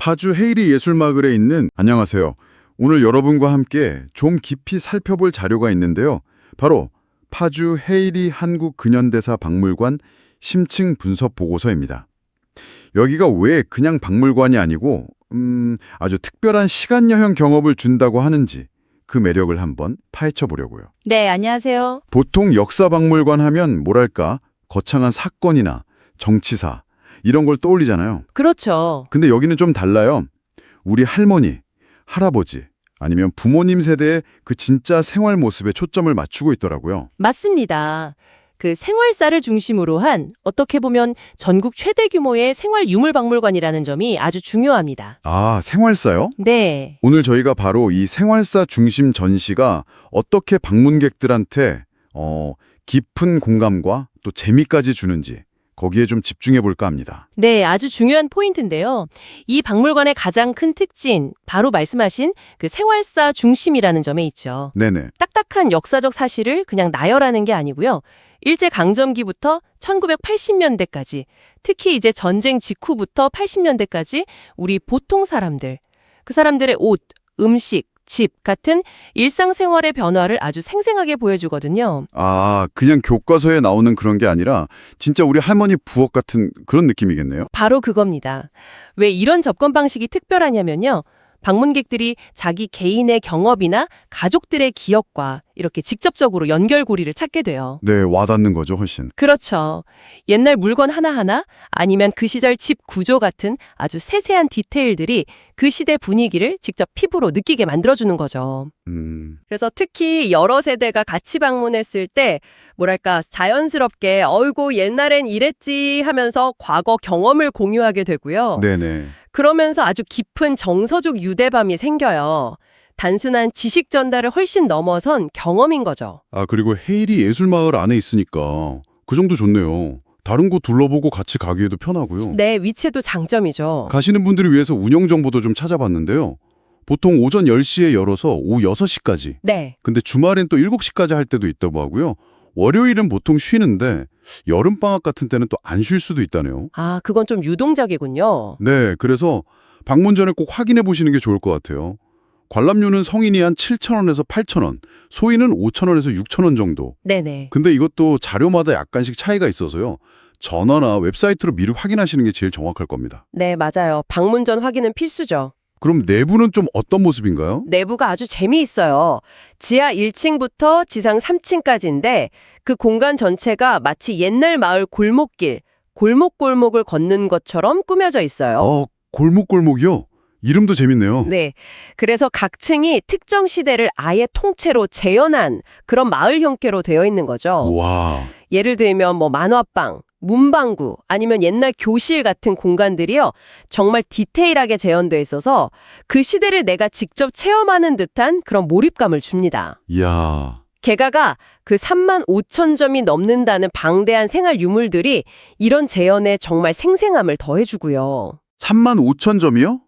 파주 헤이리 예술마을에 있는 안녕하세요. 오늘 여러분과 함께 좀 깊이 살펴볼 자료가 있는데요. 바로 파주 헤이리 한국 근현대사 박물관 심층 분석 보고서입니다. 여기가 왜 그냥 박물관이 아니고 음, 아주 특별한 시간 여행 경험을 준다고 하는지 그 매력을 한번 파헤쳐 보려고요. 네, 안녕하세요. 보통 역사 박물관 하면 뭐랄까 거창한 사건이나 정치사 이런 걸 떠올리잖아요. 그렇죠. 근데 여기는 좀 달라요. 우리 할머니, 할아버지, 아니면 부모님 세대의 그 진짜 생활 모습에 초점을 맞추고 있더라고요. 맞습니다. 그 생활사를 중심으로 한 어떻게 보면 전국 최대 규모의 생활 유물 박물관이라는 점이 아주 중요합니다. 아, 생활사요? 네. 오늘 저희가 바로 이 생활사 중심 전시가 어떻게 방문객들한테 어, 깊은 공감과 또 재미까지 주는지 거기에 좀 집중해 볼까 합니다. 네, 아주 중요한 포인트인데요. 이 박물관의 가장 큰 특징, 바로 말씀하신 그 생활사 중심이라는 점에 있죠. 네네. 딱딱한 역사적 사실을 그냥 나열하는 게 아니고요. 일제 강점기부터 1980년대까지, 특히 이제 전쟁 직후부터 80년대까지 우리 보통 사람들, 그 사람들의 옷, 음식, 집 같은 일상생활의 변화를 아주 생생하게 보여주거든요. 아, 그냥 교과서에 나오는 그런 게 아니라 진짜 우리 할머니 부엌 같은 그런 느낌이겠네요. 바로 그겁니다. 왜 이런 접근 방식이 특별하냐면요. 방문객들이 자기 개인의 경험이나 가족들의 기억과 이렇게 직접적으로 연결고리를 찾게 돼요. 네, 와닿는 거죠, 훨씬. 그렇죠. 옛날 물건 하나하나 아니면 그 시절 집 구조 같은 아주 세세한 디테일들이 그 시대 분위기를 직접 피부로 느끼게 만들어주는 거죠. 음, 그래서 특히 여러 세대가 같이 방문했을 때 뭐랄까 자연스럽게 어이고 옛날엔 이랬지 하면서 과거 경험을 공유하게 되고요. 네네. 그러면서 아주 깊은 정서적 유대감이 생겨요. 단순한 지식 전달을 훨씬 넘어선 경험인 거죠. 아, 그리고 헤일이 예술마을 안에 있으니까 그 정도 좋네요. 다른 곳 둘러보고 같이 가기에도 편하고요. 네, 위치도 장점이죠. 가시는 분들을 위해서 운영 정보도 좀 찾아봤는데요. 보통 오전 10시에 열어서 오후 6시까지. 네. 근데 주말엔 또 7시까지 할 때도 있다고 하고요. 월요일은 보통 쉬는데 여름방학 같은 때는 또 안 쉴 수도 있다네요. 아, 그건 좀 유동적이군요. 네, 그래서 방문 전에 꼭 확인해 보시는 게 좋을 것 같아요. 관람료는 성인이 한 7,000원에서 8,000원, 소인은 5,000원에서 6,000원 정도. 네네. 근데 이것도 자료마다 약간씩 차이가 있어서요. 전화나 웹사이트로 미리 확인하시는 게 제일 정확할 겁니다. 네, 맞아요. 방문 전 확인은 필수죠. 그럼 내부는 좀 어떤 모습인가요? 내부가 아주 재미있어요. 지하 1층부터 지상 3층까지인데 그 공간 전체가 마치 옛날 마을 골목길, 골목골목을 걷는 것처럼 꾸며져 있어요. 어, 골목골목이요? 이름도 재밌네요. 네. 그래서 각 층이 특정 시대를 아예 통째로 재현한 그런 마을 형태로 되어 있는 거죠. 와, 예를 들면 뭐 만화방, 문방구, 아니면 옛날 교실 같은 공간들이요. 정말 디테일하게 재현돼 있어서 그 시대를 내가 직접 체험하는 듯한 그런 몰입감을 줍니다. 이야. 개가가 그 3만 5천 점이 넘는다는 방대한 생활 유물들이 이런 재현에 정말 생생함을 더해주고요. 3만 5천 점이요?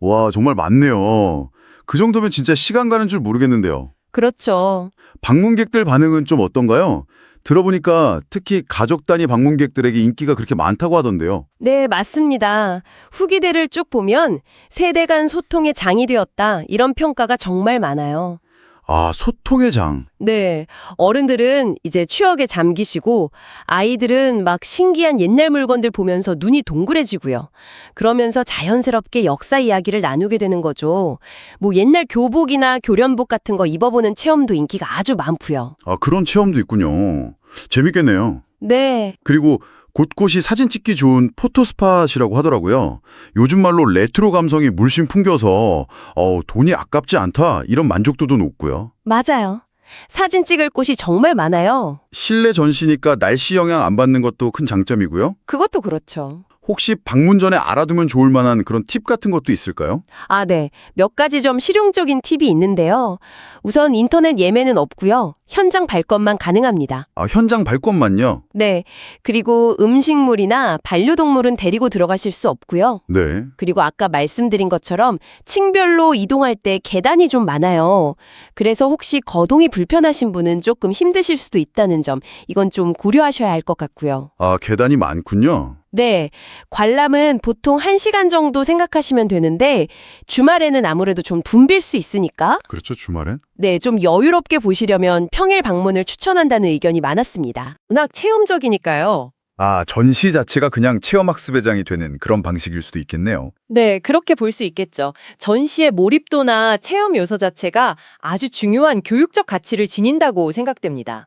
와, 정말 많네요. 그 정도면 진짜 시간 가는 줄 모르겠는데요. 그렇죠. 방문객들 반응은 좀 어떤가요? 들어보니까 특히 가족 단위 방문객들에게 인기가 그렇게 많다고 하던데요. 네, 맞습니다. 후기들을 쭉 보면 세대 간 소통의 장이 되었다. 이런 평가가 정말 많아요. 아, 소통의 장. 네. 어른들은 이제 추억에 잠기시고 아이들은 막 신기한 옛날 물건들 보면서 눈이 동그래지고요. 그러면서 자연스럽게 역사 이야기를 나누게 되는 거죠. 뭐 옛날 교복이나 교련복 같은 거 입어보는 체험도 인기가 아주 많고요. 아, 그런 체험도 있군요. 재밌겠네요. 네. 그리고 곳곳이 사진 찍기 좋은 포토스팟이라고 하더라고요. 요즘 말로 레트로 감성이 물씬 풍겨서 어, 돈이 아깝지 않다 이런 만족도도 높고요. 맞아요. 사진 찍을 곳이 정말 많아요. 실내 전시니까 날씨 영향 안 받는 것도 큰 장점이고요. 그것도 그렇죠. 혹시 방문 전에 알아두면 좋을 만한 그런 팁 같은 것도 있을까요? 아, 네. 몇 가지 좀 실용적인 팁이 있는데요. 우선 인터넷 예매는 없고요. 현장 발권만 가능합니다. 아, 현장 발권만요? 네. 그리고 음식물이나 반려동물은 데리고 들어가실 수 없고요. 네. 그리고 아까 말씀드린 것처럼 층별로 이동할 때 계단이 좀 많아요. 그래서 혹시 거동이 불편하신 분은 조금 힘드실 수도 있다는 점, 이건 좀 고려하셔야 할 것 같고요. 아, 계단이 많군요. 네, 관람은 보통 1시간 정도 생각하시면 되는데 주말에는 아무래도 좀 붐빌 수 있으니까 그렇죠, 주말엔? 네, 좀 여유롭게 보시려면 평일 방문을 추천한다는 의견이 많았습니다. 워낙 체험적이니까요. 아, 전시 자체가 그냥 체험학습회장이 되는 그런 방식일 수도 있겠네요. 네, 그렇게 볼 수 있겠죠. 전시의 몰입도나 체험 요소 자체가 아주 중요한 교육적 가치를 지닌다고 생각됩니다.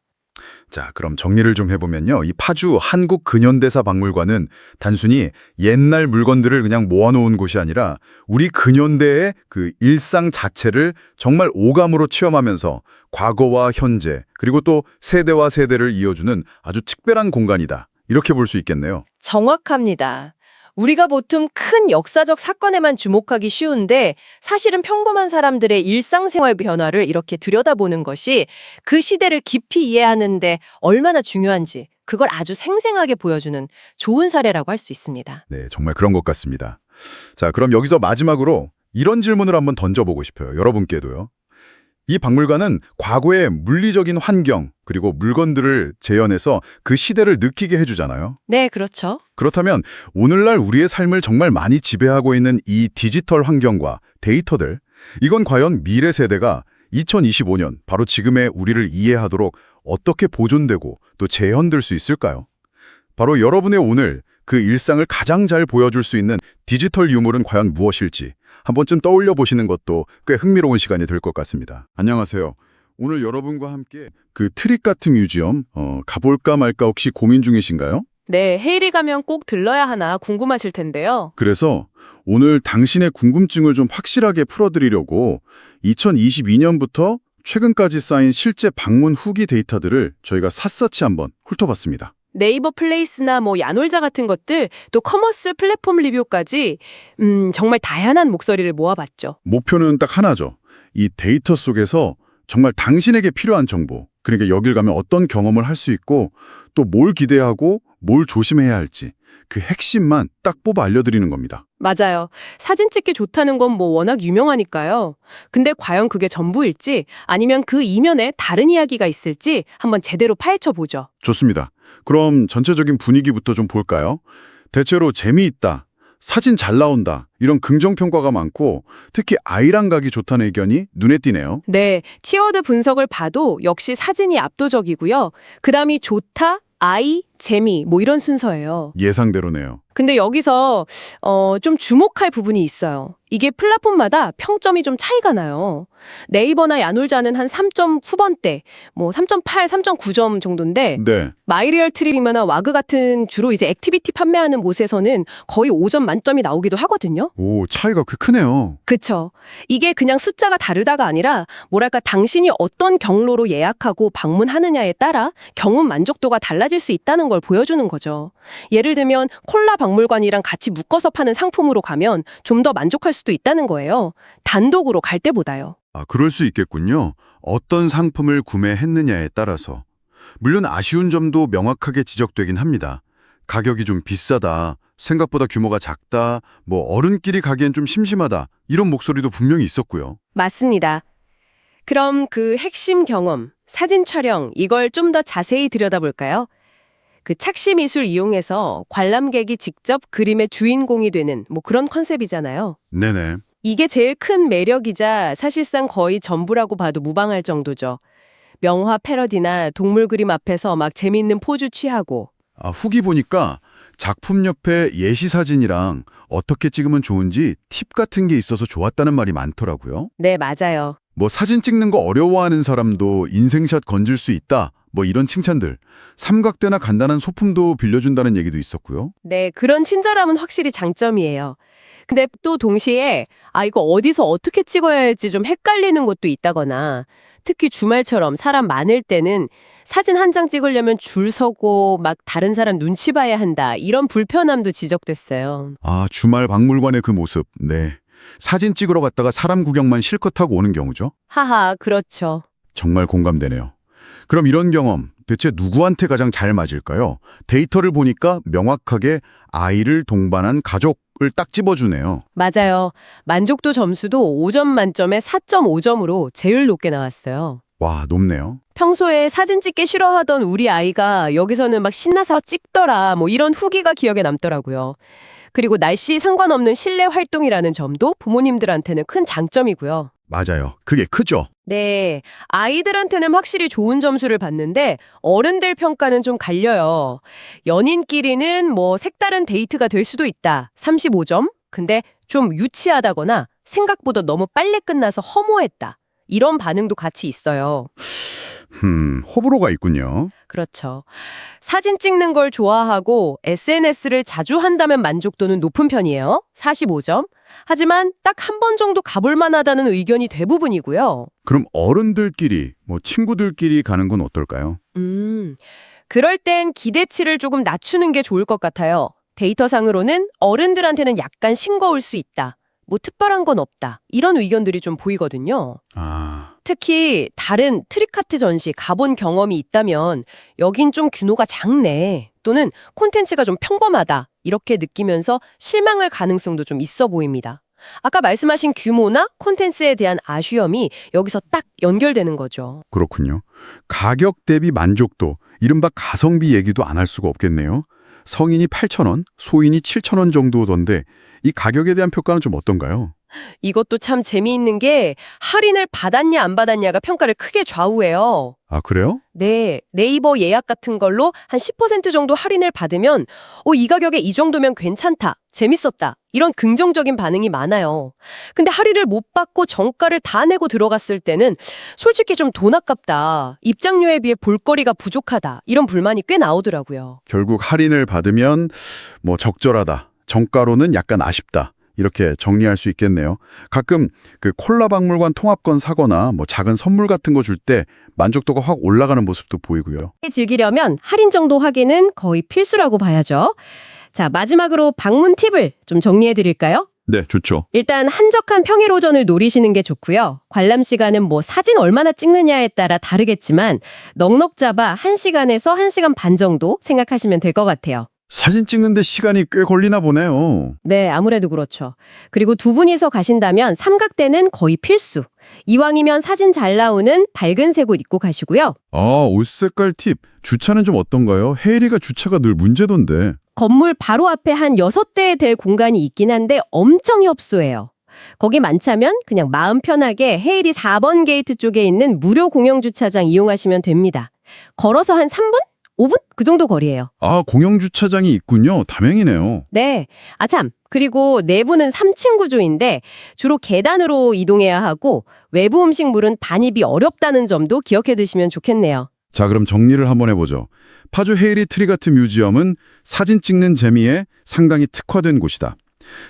자, 그럼 정리를 좀 해보면요. 이 파주 한국 근현대사 박물관은 단순히 옛날 물건들을 그냥 모아놓은 곳이 아니라 우리 근현대의 그 일상 자체를 정말 오감으로 체험하면서 과거와 현재 그리고 또 세대와 세대를 이어주는 아주 특별한 공간이다. 이렇게 볼 수 있겠네요. 정확합니다. 우리가 보통 큰 역사적 사건에만 주목하기 쉬운데 사실은 평범한 사람들의 일상생활 변화를 이렇게 들여다보는 것이 그 시대를 깊이 이해하는데 얼마나 중요한지 그걸 아주 생생하게 보여주는 좋은 사례라고 할 수 있습니다. 네, 정말 그런 것 같습니다. 자, 그럼 여기서 마지막으로 이런 질문을 한번 던져보고 싶어요. 여러분께도요. 이 박물관은 과거의 물리적인 환경 그리고 물건들을 재현해서 그 시대를 느끼게 해주잖아요. 네, 그렇죠. 그렇다면 오늘날 우리의 삶을 정말 많이 지배하고 있는 이 디지털 환경과 데이터들, 이건 과연 미래 세대가 2025년 바로 지금의 우리를 이해하도록 어떻게 보존되고 또 재현될 수 있을까요? 바로 여러분의 오늘 그 일상을 가장 잘 보여줄 수 있는 디지털 유물은 과연 무엇일지 한 번쯤 떠올려 보시는 것도 꽤 흥미로운 시간이 될 것 같습니다. 안녕하세요. 오늘 여러분과 함께 그 트릭 같은 뮤지엄 어, 가볼까 말까 혹시 고민 중이신가요? 네, 헤이리 가면 꼭 들러야 하나 궁금하실 텐데요. 그래서 오늘 당신의 궁금증을 좀 확실하게 풀어드리려고 2022년부터 최근까지 쌓인 실제 방문 후기 데이터들을 저희가 샅샅이 한번 훑어봤습니다. 네이버 플레이스나 뭐 야놀자 같은 것들, 또 커머스 플랫폼 리뷰까지 음, 정말 다양한 목소리를 모아봤죠. 목표는 딱 하나죠. 이 데이터 속에서 정말 당신에게 필요한 정보, 그러니까 여길 가면 어떤 경험을 할 수 있고 또 뭘 기대하고 뭘 조심해야 할지 그 핵심만 딱 뽑아 알려드리는 겁니다. 맞아요. 사진 찍기 좋다는 건 뭐 워낙 유명하니까요. 근데 과연 그게 전부일지 아니면 그 이면에 다른 이야기가 있을지 한번 제대로 파헤쳐 보죠. 좋습니다. 그럼 전체적인 분위기부터 좀 볼까요? 대체로 재미있다, 사진 잘 나온다 이런 긍정평가가 많고 특히 아이랑 가기 좋다는 의견이 눈에 띄네요. 네, 치워드 분석을 봐도 역시 사진이 압도적이고요. 그 다음이 좋다, 아이, 재미 뭐 이런 순서예요. 예상대로네요. 근데 여기서 어, 좀 주목할 부분이 있어요. 이게 플랫폼마다 평점이 좀 차이가 나요. 네이버나 야놀자는 한 3점 후반대, 뭐 3.8, 3.9점 정도인데 네, 마이리얼 트립이나 와그 같은 주로 이제 액티비티 판매하는 곳에서는 거의 5점 만점이 나오기도 하거든요. 오 차이가 꽤 크네요. 그쵸. 이게 그냥 숫자가 다르다가 아니라 뭐랄까 당신이 어떤 경로로 예약하고 방문하느냐에 따라 경험 만족도가 달라질 수 있다는 걸 보여주는 거죠. 예를 들면 콜라 박물관이랑 같이 묶어서 파는 상품으로 가면 좀 더 만족할 수도 있다는 거예요. 단독으로 갈 때보다요. 아 그럴 수 있겠군요. 어떤 상품을 구매했느냐에 따라서 물론 아쉬운 점도 명확하게 지적되긴 합니다. 가격이 좀 비싸다, 생각보다 규모가 작다, 뭐 어른끼리 가기엔 좀 심심하다 이런 목소리도 분명히 있었고요. 맞습니다. 그럼 그 핵심 경험, 사진 촬영, 이걸 좀 더 자세히 들여다볼까요? 그 착시 미술 이용해서 관람객이 직접 그림의 주인공이 되는 뭐 그런 컨셉이잖아요. 네네. 이게 제일 큰 매력이자 사실상 거의 전부라고 봐도 무방할 정도죠. 명화 패러디나 동물 그림 앞에서 막 재밌는 포즈 취하고 아, 후기 보니까 작품 옆에 예시 사진이랑 어떻게 찍으면 좋은지 팁 같은 게 있어서 좋았다는 말이 많더라고요. 네, 맞아요. 뭐 사진 찍는 거 어려워하는 사람도 인생샷 건질 수 있다. 뭐 이런 칭찬들. 삼각대나 간단한 소품도 빌려준다는 얘기도 있었고요. 네, 그런 친절함은 확실히 장점이에요. 근데 또 동시에 아 이거 어디서 어떻게 찍어야 할지 좀 헷갈리는 곳도 있다거나 특히 주말처럼 사람 많을 때는 사진 한 장 찍으려면 줄 서고 막 다른 사람 눈치 봐야 한다 이런 불편함도 지적됐어요. 아, 주말 박물관의 그 모습. 네. 사진 찍으러 갔다가 사람 구경만 실컷 하고 오는 경우죠. 하하, 그렇죠. 정말 공감되네요. 그럼 이런 경험 대체 누구한테 가장 잘 맞을까요? 데이터를 보니까 명확하게 아이를 동반한 가족을 딱 집어주네요. 맞아요. 만족도 점수도 5점 만점에 4.5점으로 제일 높게 나왔어요. 와, 높네요. 평소에 사진 찍기 싫어하던 우리 아이가 여기서는 막 신나서 찍더라. 뭐 이런 후기가 기억에 남더라고요. 그리고 날씨 상관없는 실내 활동이라는 점도 부모님들한테는 큰 장점이고요. 맞아요. 그게 크죠. 네, 아이들한테는 확실히 좋은 점수를 받는데 어른들 평가는 좀 갈려요. 연인끼리는 뭐 색다른 데이트가 될 수도 있다. 35점. 근데 좀 유치하다거나 생각보다 너무 빨리 끝나서 허무했다. 이런 반응도 같이 있어요. 음, 호불호가 있군요. 그렇죠. 사진 찍는 걸 좋아하고 SNS를 자주 한다면 만족도는 높은 편이에요. 45점. 하지만 딱 한 번 정도 가볼 만하다는 의견이 대부분이고요. 그럼 어른들끼리, 뭐 친구들끼리 가는 건 어떨까요? 음, 그럴 땐 기대치를 조금 낮추는 게 좋을 것 같아요. 데이터상으로는 어른들한테는 약간 싱거울 수 있다. 뭐 특별한 건 없다. 이런 의견들이 좀 보이거든요. 아, 특히 다른 트리카트 전시 가본 경험이 있다면 여긴 좀 규모가 작네. 또는 콘텐츠가 좀 평범하다. 이렇게 느끼면서 실망할 가능성도 좀 있어 보입니다. 아까 말씀하신 규모나 콘텐츠에 대한 아쉬움이 여기서 딱 연결되는 거죠. 그렇군요. 가격 대비 만족도, 이른바 가성비 얘기도 안 할 수가 없겠네요. 성인이 8,000원, 소인이 7,000원 정도던데 이 가격에 대한 평가는 좀 어떤가요? 이것도 참 재미있는 게 할인을 받았냐 안 받았냐가 평가를 크게 좌우해요. 아, 그래요? 네, 네이버 예약 같은 걸로 한 10% 정도 할인을 받으면 어, 이 가격에 이 정도면 괜찮다, 재밌었다 이런 긍정적인 반응이 많아요. 근데 할인을 못 받고 정가를 다 내고 들어갔을 때는 솔직히 좀 돈 아깝다, 입장료에 비해 볼거리가 부족하다 이런 불만이 꽤 나오더라고요. 결국 할인을 받으면 뭐 적절하다, 정가로는 약간 아쉽다. 이렇게 정리할 수 있겠네요. 가끔 그 콜라 박물관 통합권 사거나 뭐 작은 선물 같은 거 줄 때 만족도가 확 올라가는 모습도 보이고요. 즐기려면 할인 정도 확인은 거의 필수라고 봐야죠. 자, 마지막으로 방문 팁을 좀 정리해 드릴까요? 네, 좋죠. 일단 한적한 평일 오전을 노리시는 게 좋고요. 관람 시간은 뭐 사진 얼마나 찍느냐에 따라 다르겠지만 넉넉 잡아 1시간에서 1시간 반 정도 생각하시면 될 것 같아요. 사진 찍는데 시간이 꽤 걸리나 보네요. 네, 아무래도 그렇죠. 그리고 두 분이서 가신다면 삼각대는 거의 필수. 이왕이면 사진 잘 나오는 밝은 색 옷 입고 가시고요. 아, 옷 색깔 팁. 주차는 좀 어떤가요? 헤이리가 주차가 늘 문제던데. 건물 바로 앞에 한 6대에 될 공간이 있긴 한데 엄청 협소해요. 거기 많자면 그냥 마음 편하게 헤일이 4번 게이트 쪽에 있는 무료 공영 주차장 이용하시면 됩니다. 걸어서 한 3분? 5분? 그 정도 거리예요. 아, 공영 주차장이 있군요. 다행이네요. 네. 아 참. 그리고 내부는 3층 구조인데 주로 계단으로 이동해야 하고 외부 음식물은 반입이 어렵다는 점도 기억해 두시면 좋겠네요. 자, 그럼 정리를 한번 해보죠. 파주 헤이리 트리가트 뮤지엄은 사진 찍는 재미에 상당히 특화된 곳이다.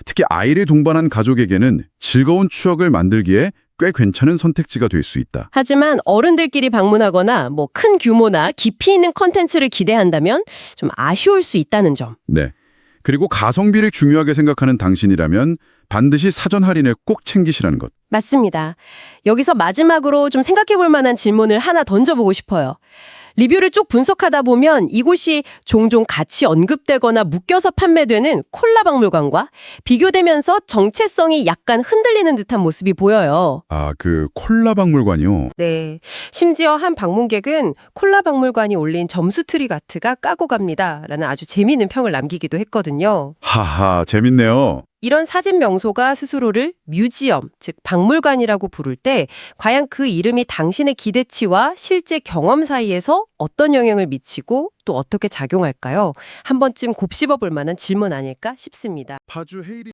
특히 아이를 동반한 가족에게는 즐거운 추억을 만들기에 꽤 괜찮은 선택지가 될 수 있다. 하지만 어른들끼리 방문하거나 뭐 큰 규모나 깊이 있는 컨텐츠를 기대한다면 좀 아쉬울 수 있다는 점. 네. 그리고 가성비를 중요하게 생각하는 당신이라면 반드시 사전 할인을 꼭 챙기시라는 것. 맞습니다. 여기서 마지막으로 좀 생각해 볼 만한 질문을 하나 던져보고 싶어요. 리뷰를 쭉 분석하다 보면 이곳이 종종 같이 언급되거나 묶여서 판매되는 콜라 박물관과 비교되면서 정체성이 약간 흔들리는 듯한 모습이 보여요. 아, 그 콜라 박물관이요. 네. 심지어 한 방문객은 콜라 박물관이 올린 점수 트리가트가 까고 갑니다. 라는 아주 재미있는 평을 남기기도 했거든요. 하하, 재밌네요. 이런 사진 명소가 스스로를 뮤지엄, 즉 박물관이라고 부를 때 과연 그 이름이 당신의 기대치와 실제 경험 사이에서 어떤 영향을 미치고 또 어떻게 작용할까요? 한 번쯤 곱씹어 볼 만한 질문 아닐까 싶습니다. 파주 헤이리